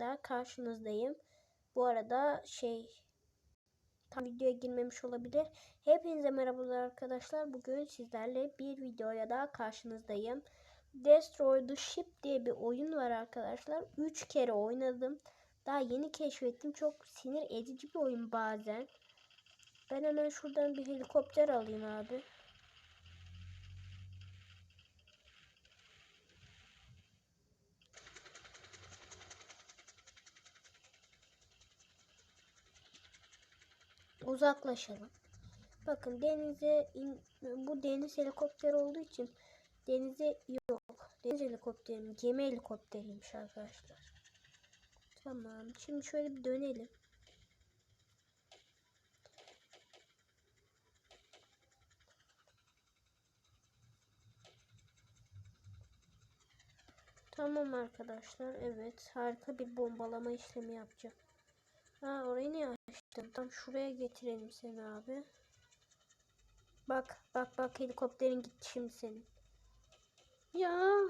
daha karşınızdayım. Bu arada şey tam videoya girmemiş olabilir. Hepinize merhabalar arkadaşlar. Bugün sizlerle bir videoya daha karşınızdayım. Destroy the Ship diye bir oyun var arkadaşlar. 3 kere oynadım. Daha yeni keşfettim. Çok sinir edici bir oyun bazen. Ben hemen şuradan bir helikopter alayım abi. Uzaklaşalım. Bakın denize in, bu deniz helikopteri olduğu için denize yok. Deniz helikopteri, gemi helikopteriymiş arkadaşlar. Tamam. Şimdi şöyle bir dönelim. Tamam arkadaşlar. Evet. Harika bir bombalama işlemi yapacağım. Ha orayı niye açtım? Tam şuraya getirelim seni abi. Bak bak bak helikopterin gitti şimdi senin. Ya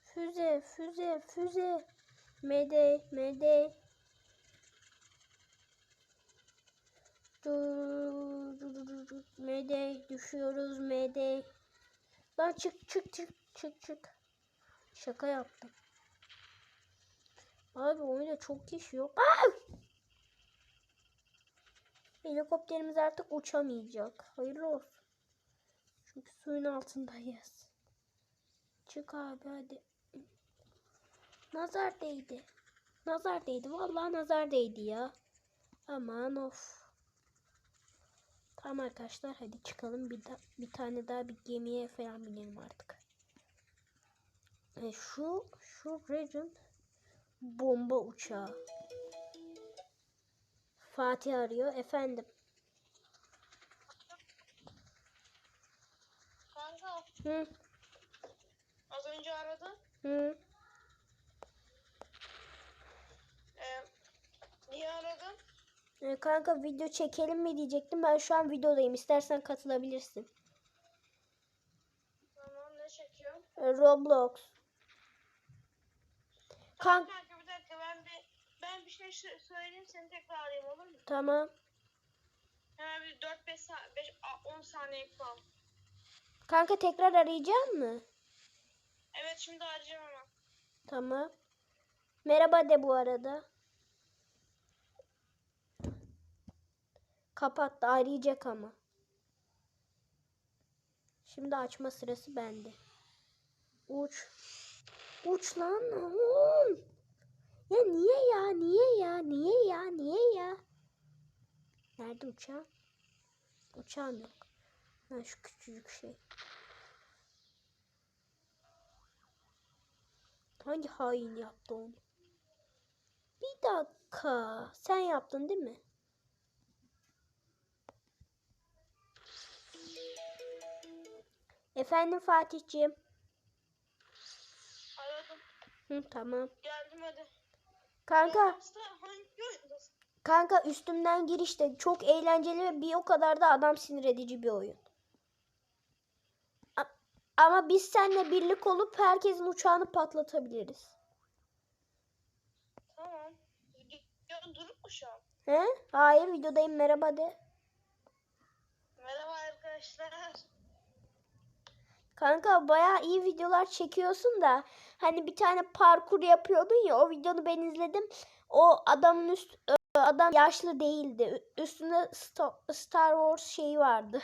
füze füze füze. Mayday mayday. Dur. Mayday düşüyoruz mayday. Lan çık çık çık çık çık. Şaka yaptım. Abi oyunda çok kişi yok. Aa! Helikopterimiz artık uçamayacak. Hayırlı olsun. Çünkü suyun altındayız. Çık abi hadi. Nazar değdi. Nazar değdi. Vallahi nazar değdi ya. Aman of. Tamam arkadaşlar hadi çıkalım. Bir, da, bir tane daha bir gemiye falan binelim artık. E şu şu Regent bomba uçağı. Fatih arıyor. Efendim. Kanka Hı az önce aradın. hı. Ee, niye aradın? E, kanka video çekelim mi diyecektim. Ben şu an videodayım. İstersen katılabilirsin. Tamam ne çekiyorsun? E, Roblox. Kanka kanka bir dakika ben bir ben bir şey seni tekrar arayayım olur mu? tamam. Hemen bir 4 5 5 10 saniye falan. Kanka tekrar arayacak mı? Evet şimdi arayacağım hemen. Tamam. Merhaba de bu arada. Kapattı. Arayacak ama. Şimdi açma sırası bende. Uç. Uç lan. oğlum. Ya niye ya? Niye ya? Niye ya? Niye ya? Nerede uçağım? Uçağım yok. Ha şu küçücük şey. Hangi hain yaptı onu? Bir dakika. Sen yaptın değil mi? Efendim Fatihciğim. Aradım. Hı, tamam. Geldim hadi. Kanka, oyundasın? kanka üstümden girişte çok eğlenceli ve bir o kadar da adam sinir edici bir oyun. Ama biz seninle birlik olup herkesin uçağını patlatabiliriz. Tamam. Video durup mu şu an? He? Hayır videodayım merhaba de. Merhaba arkadaşlar. Kanka bayağı iyi videolar çekiyorsun da hani bir tane parkur yapıyordun ya o videonu ben izledim. O adamın üst adam yaşlı değildi. Üstünde Sta- Star Wars şeyi vardı.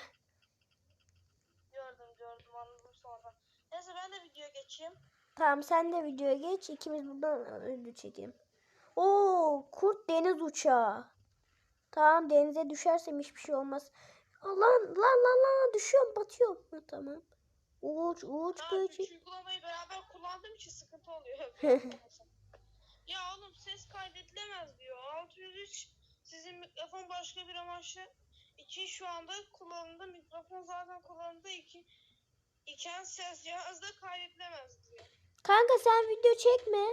Gördüm gördüm anladım sonradan. Neyse ben de videoya geçeyim. Tamam sen de videoya geç. ikimiz buradan video çekelim. Oo kurt deniz uçağı. Tamam denize düşersem hiçbir şey olmaz. Lan lan lan lan düşüyorum batıyorum. Ha, tamam. Uç uç böcek. uygulamayı beraber kullandığım için sıkıntı oluyor. ya oğlum ses kaydedilemez diyor. 603 sizin mikrofon başka bir amaçlı için şu anda kullanımda mikrofon zaten kullanımda iki, iken ses cihazda kaydedilemez diyor. Kanka sen video çekme.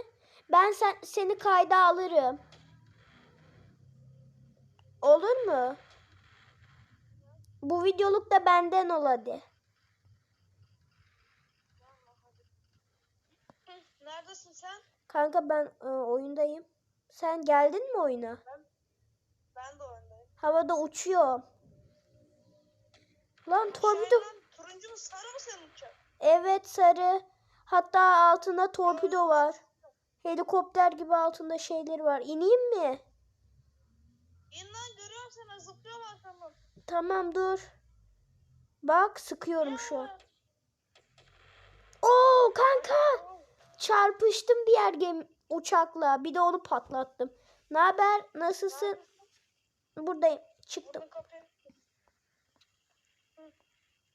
Ben sen, seni kayda alırım. Olur mu? Bu videoluk da benden ol hadi. Hı, Neredesin sen? Kanka ben e, oyundayım. Sen geldin mi oyuna? Ben de oyundayım. Havada uçuyor. Lan torpido. Şahin, turuncu mu sarı mı senin uçak? Evet sarı. Hatta altında torpido var. Helikopter gibi altında şeyleri var. İneyim mi? İn lan görüyorum seni zıplıyorum arkamdan. Tamam dur. Bak sıkıyorum şu an. Oo kanka. Çarpıştım diğer gemi uçakla. Bir de onu patlattım. Ne haber? Nasılsın? Buradayım. Çıktım.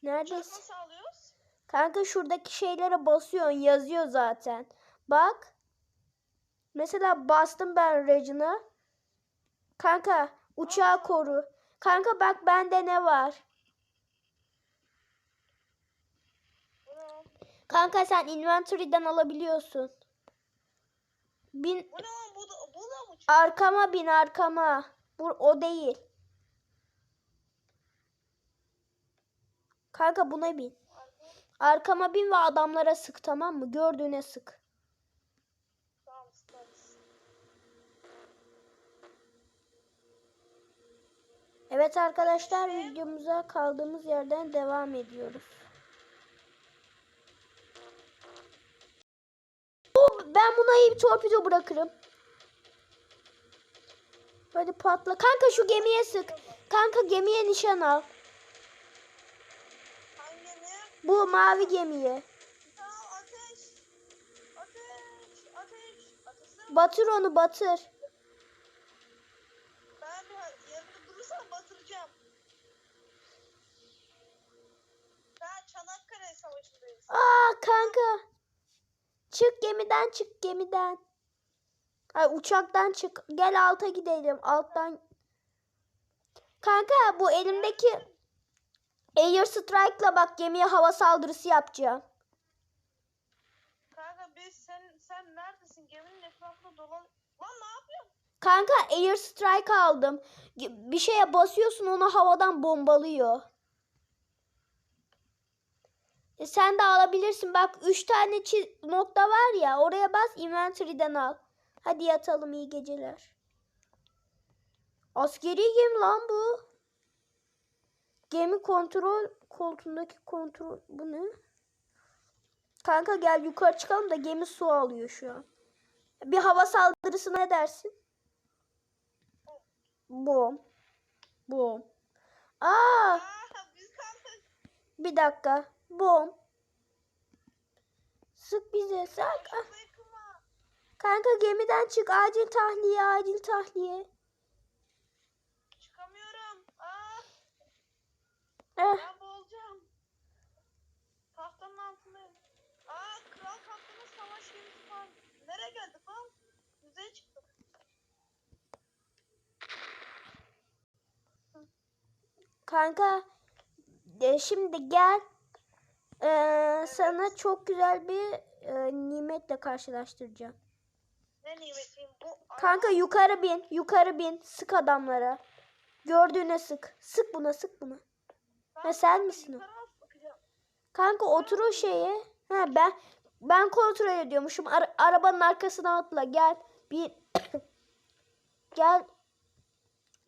Neredesin? Kanka şuradaki şeylere basıyorsun. Yazıyor zaten. Bak. Mesela bastım ben Regin'a. Kanka uçağı koru. Kanka bak bende ne var? Bu ne lan? Kanka sen inventory'den alabiliyorsun. Bin Bu ne lan? Bu da, bu da mı? arkama bin arkama. Bu o değil. Kanka buna bin. Arkama bin ve adamlara sık tamam mı? Gördüğüne sık. Tamam. Evet arkadaşlar videomuza kaldığımız yerden devam ediyoruz. Ben buna iyi bir torpido bırakırım. Hadi patla. Kanka şu gemiye sık. Kanka gemiye nişan al. Bu mavi gemiye. Batır onu batır. Ben durursam batıracağım. Ben Çanakkale Savaşı'ndayız. Aa kanka. Çık gemiden çık gemiden. Ay uçaktan çık. Gel alta gidelim. Alttan. Kanka bu elimdeki Air Strike'la bak gemiye hava saldırısı yapacağım. Kanka biz sen sen neredesin? Geminin etrafında dolan. Lan ne yapıyorsun? Kanka Air Strike aldım. Bir şeye basıyorsun onu havadan bombalıyor. E sen de alabilirsin. Bak 3 tane çi- nokta var ya. Oraya bas inventory'den al. Hadi yatalım iyi geceler. Askeri gemi lan bu. Gemi kontrol koltuğundaki kontrol bu ne? Kanka gel yukarı çıkalım da gemi su alıyor şu an. Bir hava saldırısına ne dersin? Bom. Bom. Aa, bir dakika. Bom. Sık bize sak. Ah. Kanka gemiden çık. Acil tahliye, acil tahliye. Çıkamıyorum. Aa Eh, ben boğulacağım. Tahtanın altındayım. Aa kral kaptanın savaş gemisi var. Nereye geldik lan? Yüzeye çıktık. kanka e, şimdi gel. Ee, sana çok güzel bir e, nimetle karşılaştıracağım. Ne nimetiyim bu? Kanka yukarı bin, yukarı bin. Sık adamlara. Gördüğüne sık. Sık buna, sık buna. Ben Ha, sen misin o? Kanka otur o şeye. Ha ben ben kontrol ediyormuşum. Ara- arabanın arkasına atla. Gel. Bir Gel.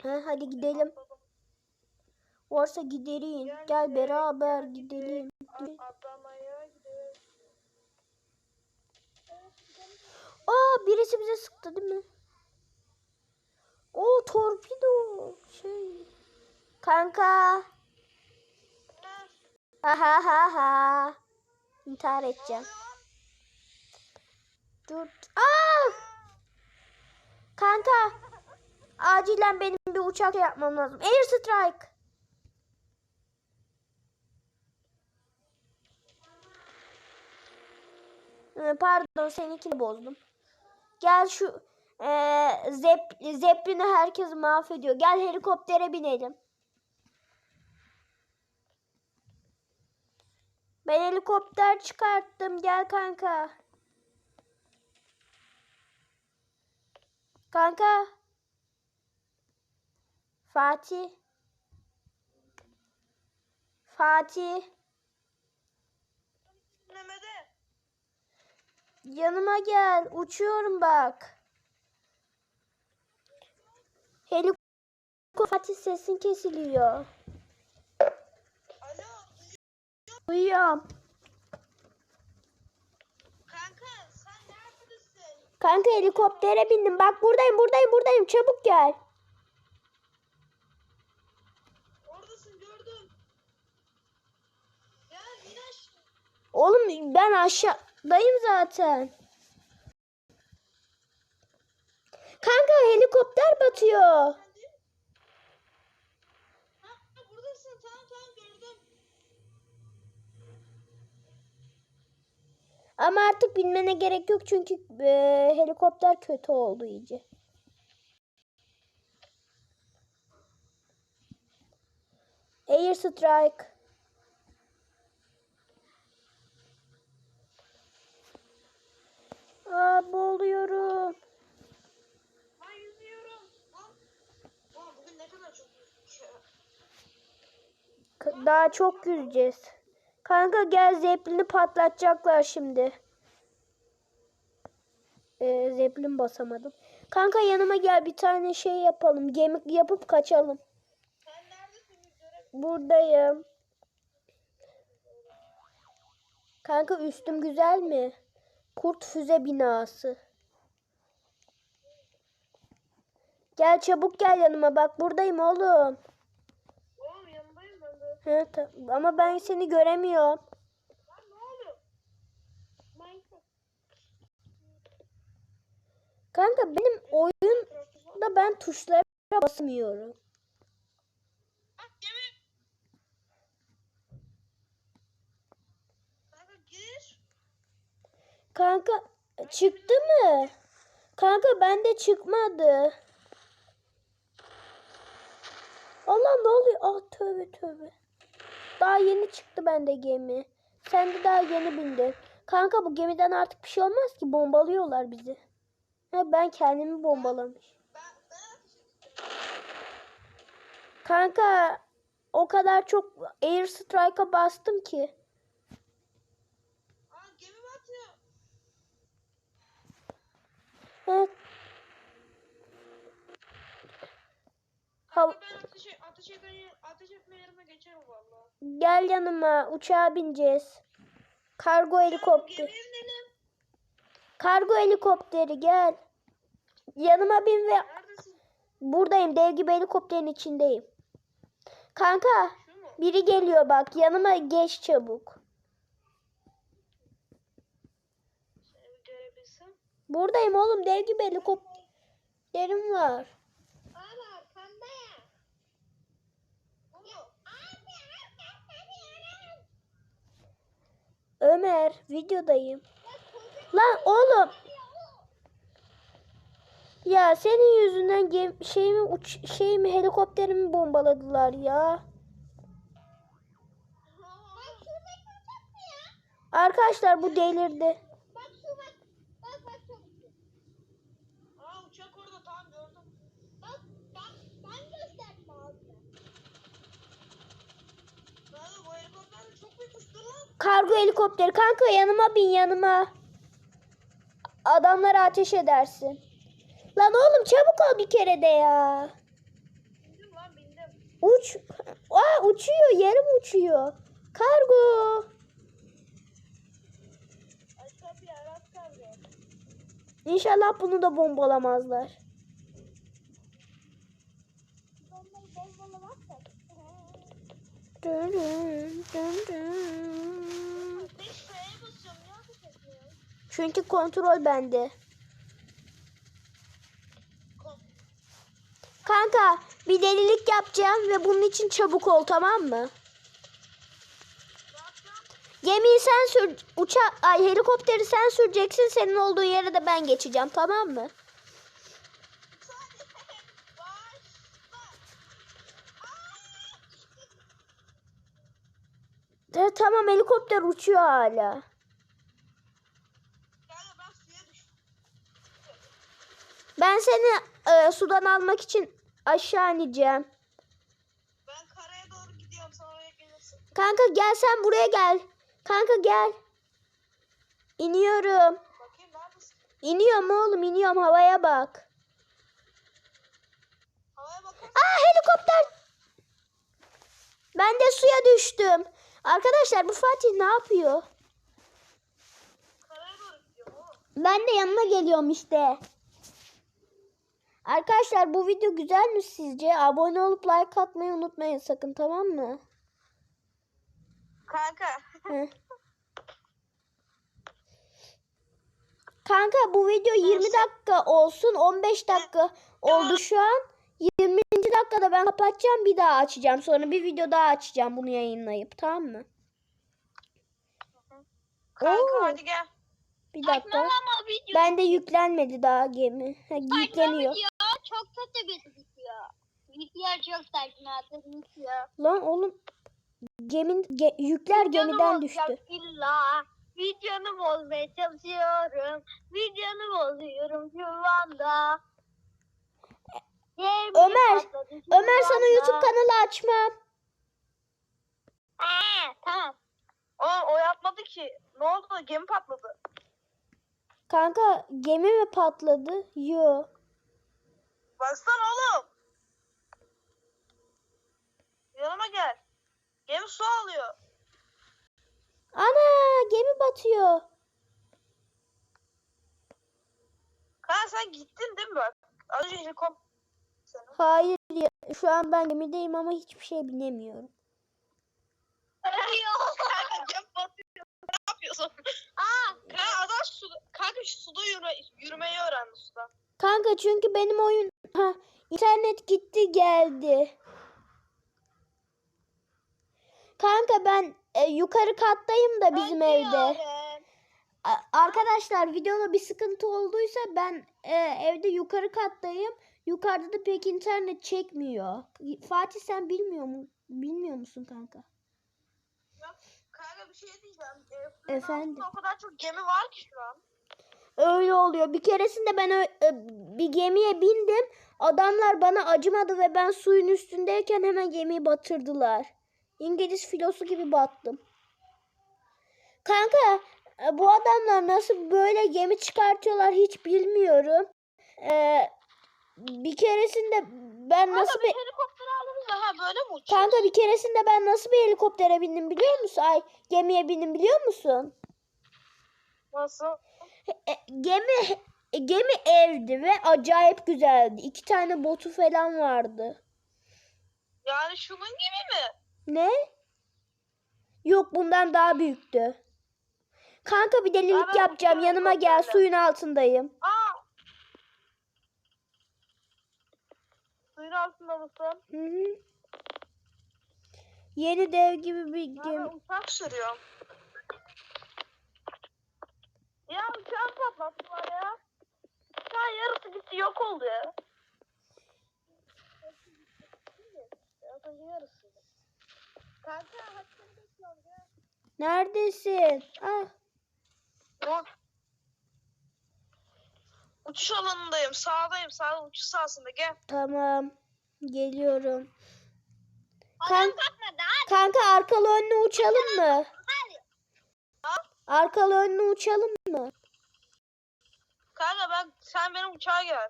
Ha, hadi gidelim. Varsa gidelim. Gel, Gel beraber gidelim. Atlamaya gidiyoruz. Aa birisi bize sıktı değil mi? O torpido şey. Kanka. Ha, Ha ha ha ha. İntihar edeceğim. Dur. Aa! Kanka. Acilen benim bir uçak yapmam lazım. Air strike. Ee, Pardon seninkini bozdum. Gel şu eee zep, zeplini herkes mahvediyor. Gel helikoptere binelim. Ben helikopter çıkarttım. Gel kanka. Kanka. Fatih. Fatih. Yanıma gel. Uçuyorum bak. Helikopter Fatih sesin kesiliyor. Alo. Duyuyorum. Kanka sen neredesin? Kanka helikoptere bindim. Bak buradayım buradayım buradayım. Çabuk gel. Oradasın gördüm. Ya in aşağı. Oğlum ben aşağıdayım zaten. Kanka helikopter batıyor. Hadi. Ha, ha, buradasın tamam tamam gördüm. Ama artık binmene gerek yok çünkü e, helikopter kötü oldu iyice. Air strike. Aa boğuluyorum. Ben yüzüyorum. Bugün ne kadar çok Daha çok yüzeceğiz. Kanka gel zeplini patlatacaklar şimdi. Ee, zeplin basamadım. Kanka yanıma gel bir tane şey yapalım. Gemi yapıp kaçalım. Buradayım. Kanka üstüm güzel mi? Kurt füze binası. Gel çabuk gel yanıma bak buradayım oğlum. Oğlum yanındayım ben de. He, ama ben seni göremiyorum. Lan ne oluyor? Minecraft. Kanka benim oyunda ben tuşlara basmıyorum. Bak gemi. Kanka gir. Kanka çıktı mı? Kanka bende çıkmadı. Allah ne oluyor? Ah tövbe tövbe. Daha yeni çıktı bende gemi. Sen de daha yeni bindin. Kanka bu gemiden artık bir şey olmaz ki bombalıyorlar bizi. Ha, ben kendimi bombalamış. Kanka o kadar çok air strike'a bastım ki. Aa gemi batıyor. Ha, Hav- Kanka ben ateş, ateş, eden, ateş etme yerime geçerim valla. gel yanıma uçağa bineceğiz. Kargo helikopter. Kargo helikopteri gel. Yanıma bin ve Neredesin? buradayım. Dev gibi helikopterin içindeyim. Kanka biri geliyor bak. Yanıma geç çabuk. Seni bir görebilsem. Buradayım oğlum. Dev gibi helikopterim var. Ömer videodayım. Lan oğlum. Ya senin yüzünden gem şeyimi uç şeyimi helikopterimi bombaladılar ya? Arkadaşlar bu delirdi. Bak şu bak. Bak bak şu. Aa uçak orada tamam gördüm. Bak bak ben gösterdim abi. Kanka bu helikopter de çok büyük uçtu lan. Kargo helikopteri kanka yanıma bin yanıma. Adamlara ateş edersin. Lan oğlum çabuk ol bir kere de ya. Bindim lan bindim. Uç. Aa uçuyor yarım uçuyor. Kargo. İnşallah bunu da bombalamazlar. Çünkü kontrol bende. Kanka bir delilik yapacağım ve bunun için çabuk ol tamam mı? Gemiyi sen sür, uçak, ay helikopteri sen süreceksin. Senin olduğu yere de ben geçeceğim tamam mı? E, tamam helikopter uçuyor hala. Ben seni e, sudan almak için aşağı ineceğim. Ben karaya doğru gidiyorum sen oraya gelirsin. Kanka gel sen buraya gel. Kanka gel. İniyorum. Bakayım İniyorum oğlum iniyorum havaya bak. Havaya bakarsan Aa helikopter. Ben de suya düştüm. Arkadaşlar bu Fatih ne yapıyor? Ben de yanına geliyorum işte. Arkadaşlar bu video güzel mi sizce? Abone olup like atmayı unutmayın sakın tamam mı? Kanka. Kanka bu video 20 dakika olsun 15 dakika oldu şu an. 20. dakikada ben kapatacağım bir daha açacağım. Sonra bir video daha açacağım bunu yayınlayıp tamam mı? Kanka Oo. hadi gel. Bir dakika. Ben de yüklenmedi daha gemi. Ha, yükleniyor. çok kötü video. Video çok saçma. Lan oğlum gemin ge- yükler gemiden düştü. İlla videonu bozmaya çalışıyorum. Videonu bozuyorum şu anda. Ömer, Ömer sana. YouTube kanalı açmam. Aa, tamam. Oğlum o yapmadı ki. Ne oldu? Gemi patladı. Kanka gemi mi patladı? Yo. Baksana oğlum. Yanıma gel. Gemi su alıyor. Ana gemi batıyor. Kanka sen gittin değil mi bak? Az önce helikopter. Hayır ya, şu an ben gemideyim ama hiçbir şey bilemiyorum. Kanka suda, yürüme, yürümeyi öğrendi suda. Kanka çünkü benim oyun ha internet gitti geldi. Kanka ben e, yukarı kattayım da bizim evde. A- Arkadaşlar videoda bir sıkıntı olduysa ben e, evde yukarı kattayım. Yukarıda da pek internet çekmiyor. Fatih sen bilmiyor mu? Bilmiyor musun kanka? Kanka bir şey diyeceğim. Suyun Efendim? O kadar çok gemi var ki şu an. Öyle oluyor. Bir keresinde ben e, bir gemiye bindim. Adamlar bana acımadı ve ben suyun üstündeyken hemen gemiyi batırdılar. İngiliz filosu gibi battım. Kanka e, bu adamlar nasıl böyle gemi çıkartıyorlar hiç bilmiyorum. Ee, bir keresinde ben nasıl Kanka bir bir helikopter aldınız da ha böyle mi uçuyor? kanka bir keresinde ben nasıl bir helikoptere bindim biliyor musun? Ay gemiye bindim biliyor musun? Nasıl? E, gemi e, gemi evdi ve acayip güzeldi. İki tane botu falan vardı. Yani şunun gibi mi? Ne? Yok bundan daha büyüktü. Kanka bir delilik Ara yapacağım. Yanıma gel. helikopterle. Suyun altındayım. Aa! Suyun altında mısın? Hı hı. Yeni dev gibi bir Ben gemi. uçak sürüyorum. Ya uçağın patlattılar ya. Uçağın yarısı gitti yok oldu. Kanka hadi ya. Neredesin? Ah. Yok. Uçuş alanındayım. Sağdayım. Sağda uçuş sahasında. Gel. Tamam. Geliyorum. Kan-. Kanka arkalı önlü uçalım mı? Arkalı önlü uçalım mı? Kanka ben sen benim uçağa gel.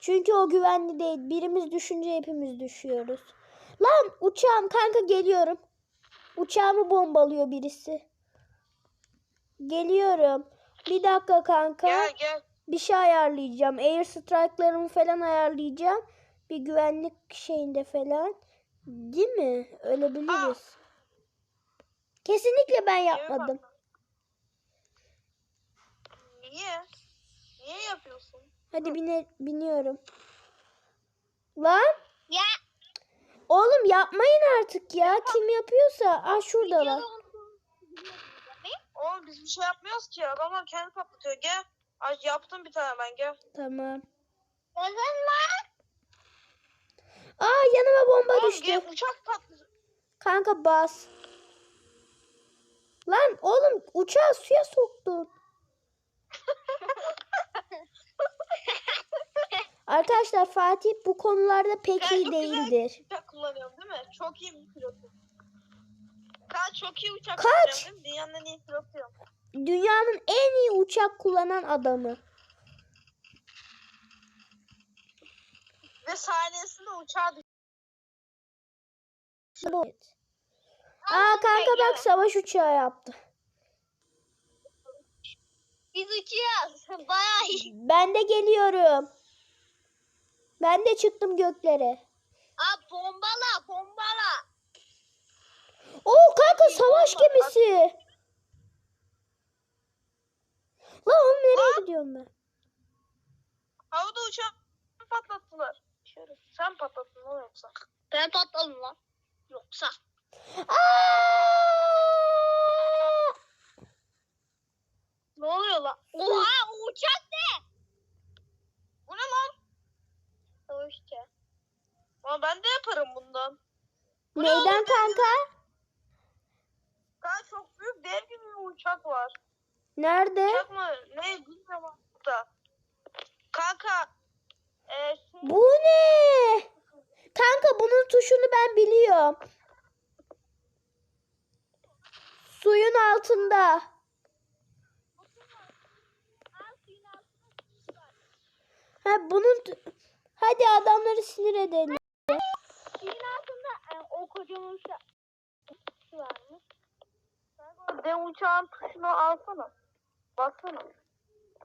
Çünkü o güvenli değil. Birimiz düşünce hepimiz düşüyoruz. Lan uçağım kanka geliyorum. Uçağımı bombalıyor birisi. Geliyorum. Bir dakika kanka. Gel gel. Bir şey ayarlayacağım. Air strike'larımı falan ayarlayacağım. Bir güvenlik şeyinde falan. Değil mi? Ölebiliriz. Kesinlikle ben yapmadım. Niye? Niye yapıyorsun? Hadi bine, biniyorum. Lan Ya. oğlum yapmayın artık ya. Kim yapıyorsa. Ah şuradalar. Oğlum biz bir şey yapmıyoruz ki. Adamlar kendi patlatıyor. Gel. Ay yaptım bir tane ben gel. Tamam. Kızınla. Aa yanıma bomba Oğlum düştü. gel uçak patladı. Kanka bas. Lan oğlum uçağı suya soktun. Arkadaşlar Fatih bu konularda pek Ben iyi değildir. Uçak kullanıyorum değil mi? Çok iyi bir pilotum. Ben çok iyi uçak Kaç? mi? Dünyanın en iyi pilotuyum. dünyanın en iyi uçak kullanan adamı. Ve saniyesinde uçağa düştü. Evet. Aa kanka bak savaş uçağı yaptı. Biz uçuyoruz. Bayağı iyi. Ben de geliyorum. Ben de çıktım göklere. Aa bombala bombala. Oo kanka savaş gemisi. Lan oğlum nereye gidiyorum ben? Havada uçağı patlattılar. Şöyle sen patlattın o yoksa. Ben patladım lan. Yoksa. Aa! Ne oluyor lan? Oha o uçak ne? Bu ne lan? O işte. Ama ben de yaparım bundan. Bu ne Neyden oğlum? kanka? Kanka çok büyük dev gibi bir uçak var. Nerede? Uçak mı? Ne bilmiyorum ama burada. Kanka. E, şey, Bu ne? Kanka bunun tuşunu ben biliyorum. Suyun altında. Ha bunun t- Hadi adamları sinir edelim. Suyun altında o kocaman uçak. Şu var mı? o dev uçağın tuşunu alsana. Baksana.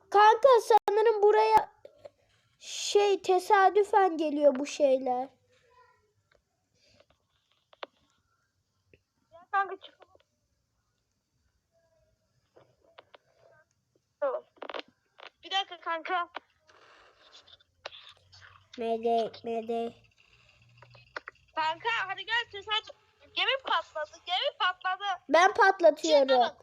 Kanka sanırım buraya şey tesadüfen geliyor bu şeyler. Ya kanka çık. Bir dakika kanka. Mede mede. Kanka hadi gel tesadüf. Gemi patladı. Gemi patladı. Ben patlatıyorum.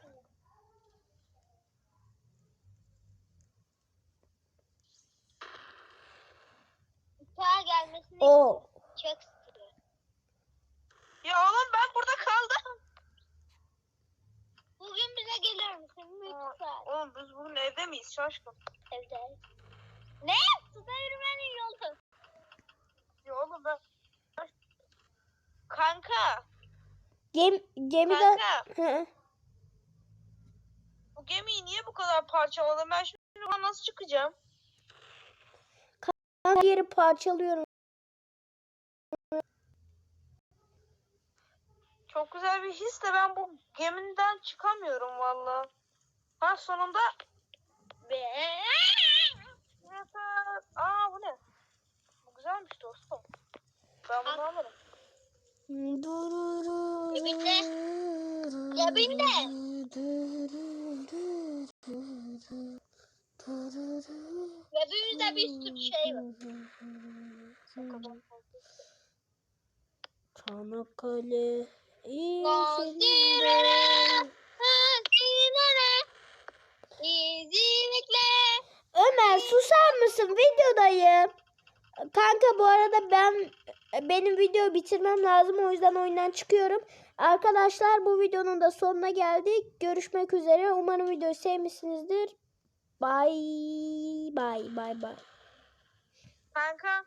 Uçağa gelmesini O. çok istiyor. Ya oğlum ben burada kaldım. Bugün bize gelir misin? Lütfen. Oğlum biz bugün evde miyiz şaşkın? Evde. Ne? Suda yürümenin yolu. Ya oğlum ben... Kanka. Gem gemiden Kanka. Hı. Bu gemiyi niye bu kadar parçaladın? Ben şimdi buradan nasıl çıkacağım? Her yeri parçalıyorum. Çok güzel bir his de ben bu gemiden çıkamıyorum valla. Ha sonunda... Aa bu ne? Bu güzelmiş dostum. Ben bunu alırım. Cebinde. Cebinde. Cebimizde bir sürü şey var. Çanakkale. Gazileri, hazinere, izcilikle. Ömer susar mısın? Videodayım. Kanka bu arada ben benim video bitirmem lazım o yüzden oyundan çıkıyorum. Arkadaşlar bu videonun da sonuna geldik. Görüşmek üzere. Umarım videoyu sevmişsinizdir. Bye bye bye bye. Kanka